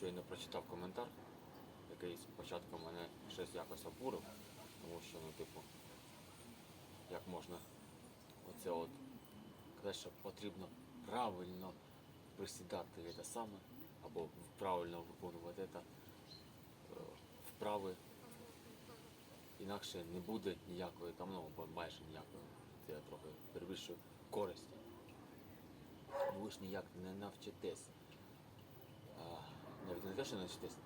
щойно прочитав коментар, який спочатку мене щось якось обурив, тому що, ну, типу, як можна оце от казати, що потрібно правильно присідати це саме, або правильно виконувати це, е, вправи. Інакше не буде ніякої там, ну, майже ніякої, це я трохи перевищую, користі. Ви ж ніяк не навчитесь. Навіть не те, що навчитесь,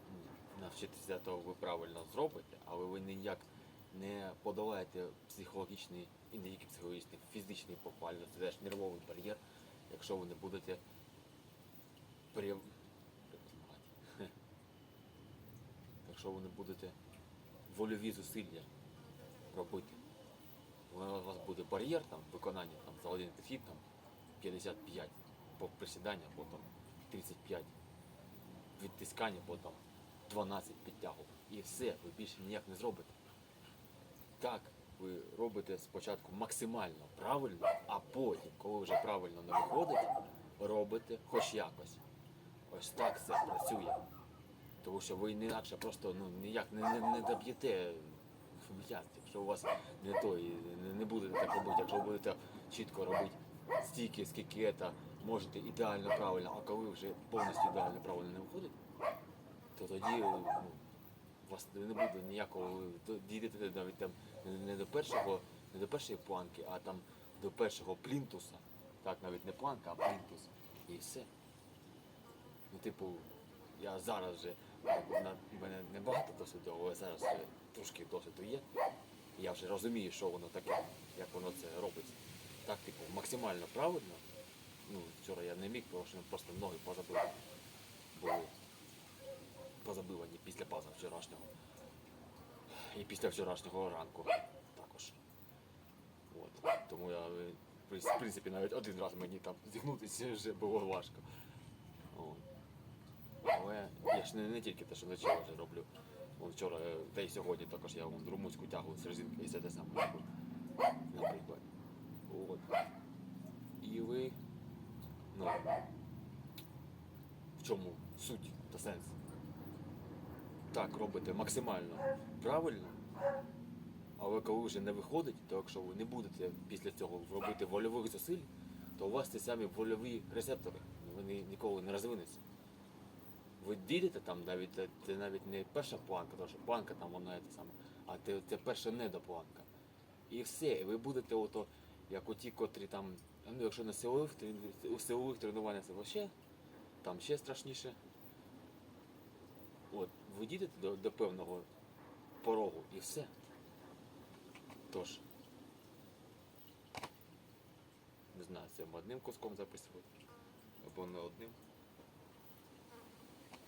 навчитися того ви правильно зробите, але ви ніяк не подолаєте психологічний, і не тільки психологічний, фізичний попально, це теж нервовий бар'єр, якщо ви не будете. Хе. якщо ви не будете вольові зусилля робити. У вас буде бар'єр там, виконання там, за один підхід там, 55 по присідання, потім 35 відтискання, потім 12 підтягувань. І все, ви більше ніяк не зробите. Так, ви робите спочатку максимально правильно, а потім, коли вже правильно не виходить, робите хоч якось. Ось так це працює. Тому що ви інакше просто ну, ніяк не, не, не доб'єте м'яз, якщо у вас не той, не, не будете так робити, якщо будете чітко робити стільки, скільки це можете ідеально правильно, а коли вже повністю ідеально правильно не виходить, то тоді ну, вас не буде ніякого, дійдете навіть там не- до першого, не до першої планки, а там до першого плінтуса. Так, навіть не планка, а плінтус. І все. Ну, типу, я зараз вже в мене не багато досвіду, але зараз вже трошки досвіду є. Я вже розумію, що воно таке, як воно це робиться. Так, типу, максимально правильно. Ну, вчора я не міг, тому що просто ноги позабили. Були позабивані після паза вчорашнього. І після вчорашнього ранку також. От. Тому я, в принципі, навіть один раз мені там зігнутися вже було важко. От. Але я ж не, не тільки те, що вночі вже роблю. Вон вчора, та й сьогодні також я вон румунську тягу з резинки і все те саме. Наприклад. От. І ви. В чому суть та сенс? Так, робите максимально правильно, але коли вже не виходить, то якщо ви не будете після цього робити вольових зусиль, то у вас ці самі вольові рецептори, вони ніколи не розвинуться ви дійдете там навіть це, навіть не перша планка, тому що планка там вона це саме, а це, це перша недопланка. І все, ви будете ото, як оті, котрі там, ну якщо на силових, у силових тренуваннях це вообще, там ще страшніше. От, ви дійдете до, до певного порогу і все. Тож, не знаю, це одним куском записувати, або не одним.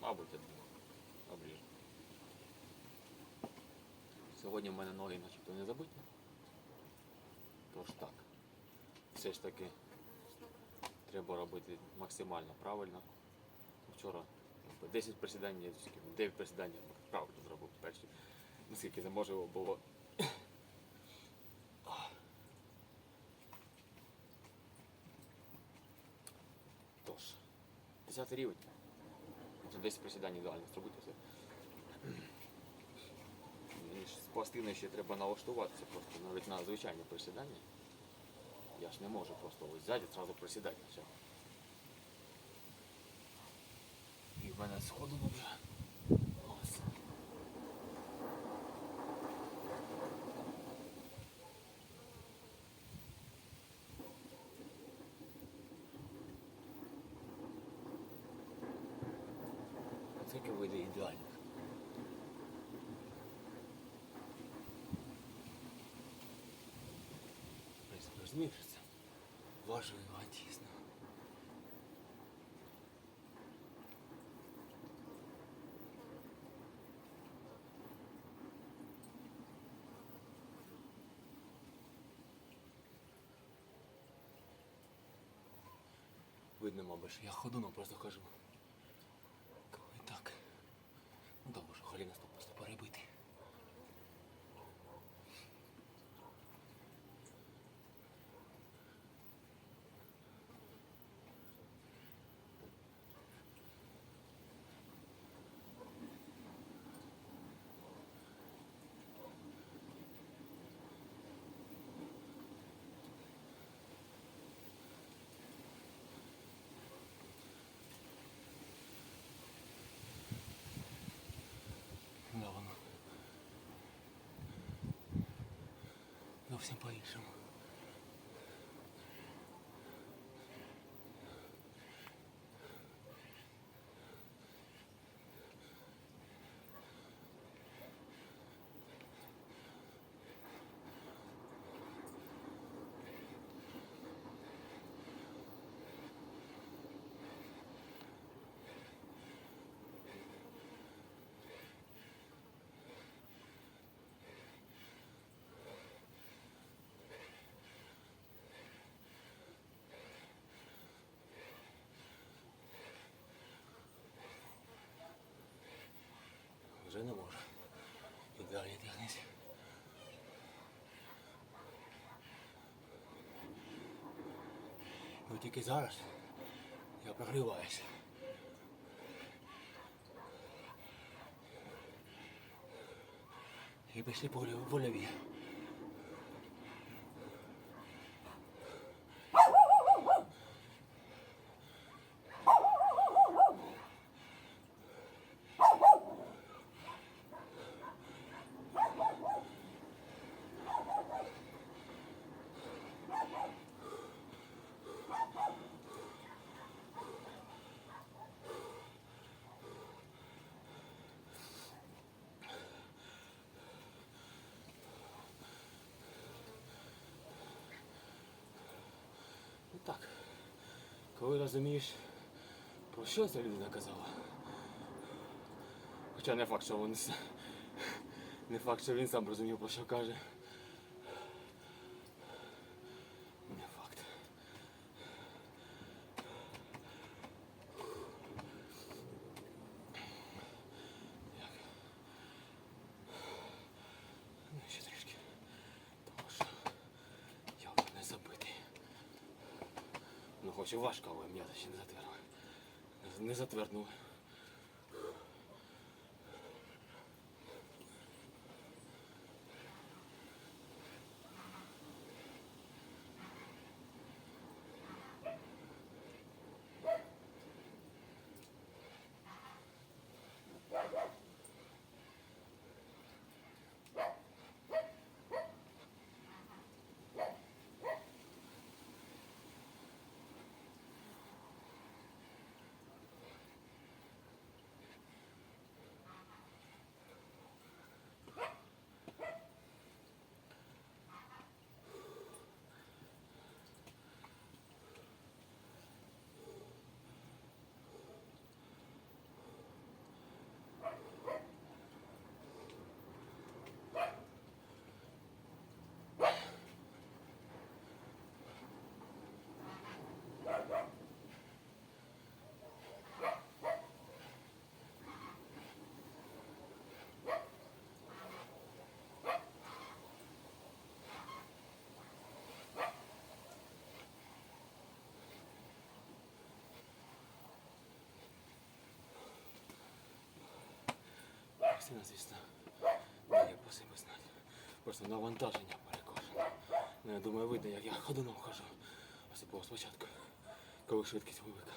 Мабуть, одним. Обріжу. Сьогодні в мене ноги начебто не забиті. Тож так. Все ж таки треба робити максимально правильно. Вчора 10 присідань, 9 присідань правильно зробив перші. Наскільки це можливо було. Тож, 10 рівень. Вже 10 присідань ідеально зробити все. З пластиною ще треба налаштуватися просто навіть на звичайне присідання. Я ж не можу просто ось ззаді одразу присідати на цьому. І в мене сходу вже. Ось. Скільки вийде ідеально. Розумієш це? Важливо, дійсно. Видно, мабуть, я ходуном просто хожу. 我先报你是吗？Ну тільки зараз я прогріваюся. І пішли по вольові. Коли розумієш, про що ця людина казала. Хоча не факт, що він не факт, що він сам розумів, про що каже. Не факт. Як? Ну, ще трішки. Тому що я вже не забитий. Хоч важко, але м'ята ще не затвердила. Не затверднули. Кристина, звісно, дає по себе знати. Просто навантаження перекошено. Ну, я думаю, видно, як я ходуном хожу. Особливо спочатку, коли швидкість велика.